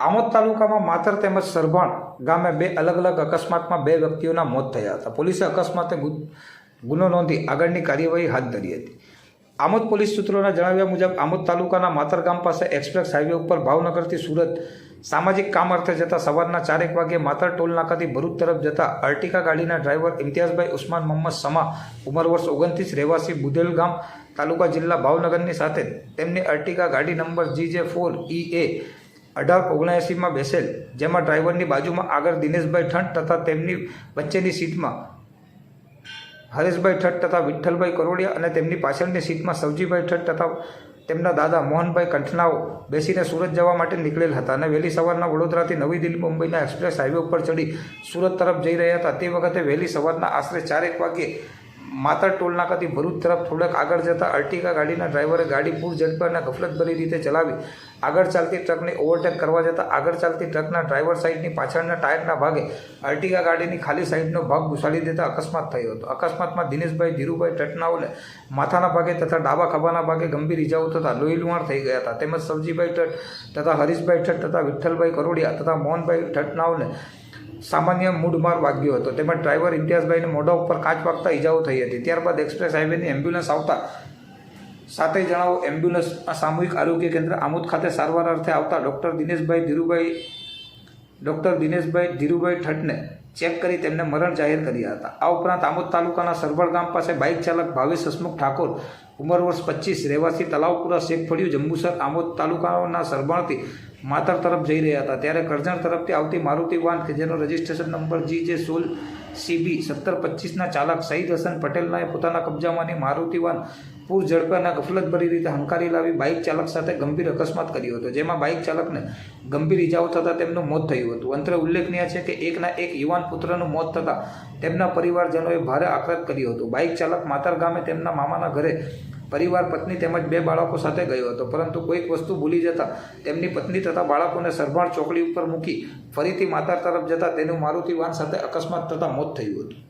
આમોદ તાલુકામાં માતર તેમજ સરભાણ ગામે બે અલગ અલગ અકસ્માતમાં બે વ્યક્તિઓના મોત થયા હતા. પોલીસે અકસ્માતે ગુનો નોંધી આગળની કાર્યવાહી હાથ ધરી હતી. આમોદ પોલીસ સૂત્રોના જણાવ્યા મુજબ આમોદ તાલુકાના માતર ગામ પાસે એક્સપ્રેસ હાઈવે ઉપર ભાવનગરથી સુરત સામાજિક કામ અર્થે જતા સવારના ચારેક વાગ્યે માતર ટોલ નાકાથી ભરૂચ તરફ જતા અર્ટિકા ગાડીના ડ્રાઈવર ઇમ્તિયાઝભાઈ ઉસ્માન મોહમ્મદ સમા, ઉંમર વર્ષ ઓગણત્રીસ, રહેવાસી બુદેલ ગામ, તાલુકા જિલ્લા ભાવનગરની સાથે તેમની અર્ટિકા ગાડી નંબર જી જે ફોર ઈ એ અઢાર ઓગણએંસીમાં બેસેલ, જેમાં ડ્રાઈવરની બાજુમાં આગળ દિનેશભાઈ ઠંડ તથા તેમની વચ્ચેની સીટમાં હરેશભાઈ ઠઠ તથા વિઠ્ઠલભાઈ કરોડિયા અને તેમની પાછળની સીટમાં સવજીભાઈ ઠઠ તથા તેમના દાદા મોહનભાઈ કંઠનાઓ બેસીને સુરત જવા માટે નીકળેલ હતા અને વહેલી સવારના વડોદરાથી નવી દિલ્હી મુંબઈના એક્સપ્રેસ હાઈવે ઉપર ચડી સુરત તરફ જઈ રહ્યા હતા. તે વખતે વહેલી સવારના આશરે ચારેક વાગ્યે માતર ટોલ નાકાથી ભરૂચ તરફ થોડાક આગળ જતાં અર્ટિકા ગાડીના ડ્રાઈવરે ગાડી પૂર ઝડપે અને ગફલતભરી રીતે ચલાવી. આગળ ચાલતી ટ્રકને ઓવરટેક કરવા જતાં આગળ ચાલતી ટ્રકના ડ્રાઈવર સાઈડની પાછળના ટાયરના ભાગે અર્ટિકા ગાડીની ખાલી સાઈડનો ભાગ ઘુસાડી દેતા અકસ્માત થયો હતો. અકસ્માતમાં દિનેશભાઈ, ધીરુભાઈ, ટટનાઓને માથાના ભાગે તથા ડાબા ખભાના ભાગે ગંભીર ઇજાઓ તથા લોહી લુહાણ થઈ ગયા હતા. તેમજ સવજીભાઈ ઠટ તથા હરીશભાઈ ઠટ તથા વિઠ્ઠલભાઈ કરોડિયા તથા મોહનભાઈ ઠટનાઓને સામાન્ય મૂઢમાર વાગ્યો હતો. તેમજ ડ્રાઈવર ઇમ્તિયાઝભાઈને મોઢા ઉપર કાચ વાગતા ઈજાઓ થઈ હતી. ત્યારબાદ એક્સપ્રેસ હાઈવેની એમ્બ્યુલન્સ આવતા સાથે જણાવો એમ્બ્યુલન્સ સામૂહિક આરોગ્ય કેન્દ્ર આમોદ ખાતે સારવાર અર્થે આવતા ડૉક્ટર દિનેશભાઈ ધીરુભાઈ ડૉક્ટર દિનેશભાઈ ધીરુભાઈ ઠટને ચેક કરી તેમને મરણ જાહેર કર્યા હતા. આ ઉપરાંત આમોદ તાલુકાના સરવળ ગામ પાસે બાઇક ચાલક ભાવેશ હસમુખ ઠાકોર, ઉંમર વર્ષ પચીસ, રહેવાસી તલાવપુરા શેખ ફળિયું, જંબુસર, આમોદ તાલુકાના સરભણથી માતર તરફ જઈ રહ્યા હતા. ત્યારે કરજણ તરફથી આવતી મારુતિ વાન, કે જેનો રજિસ્ટ્રેશન નંબર જી જે સોળ સીબી સત્તર પચીસના ચાલક સઈદ હસન પટેલના પોતાના કબજામાંની મારુતિ વાન પૂર ઝડપાના ગફલતભરી રીતે હંકારી લાવી બાઇક ચાલક સાથે ગંભીર અકસ્માત કર્યો હતો, જેમાં બાઇક ચાલકને ગંભીર ઇજાઓ થતાં તેમનું મોત થયું હતું. અંતરે ઉલ્લેખનીય છે કે એકના એક યુવાન પુત્રનું મોત થતાં તેમના પરિવારજનોએ ભારે આક્રત કર્યો હતો. બાઇક ચાલક માતર ગામે તેમના મામાના ઘરે પરિવાર, પત્ની તેમજ બે બાળકો સાથે ગયો હતો. પરંતુ કોઈક વસ્તુ ભૂલી જતાં તેમની પત્ની તથા બાળકોને સરભાણ ચોકડી ઉપર મૂકી ફરીથી માતા તરફ જતાં તેનું મારુતિ વાન સાથે અકસ્માત થતાં મોત થયું હતું.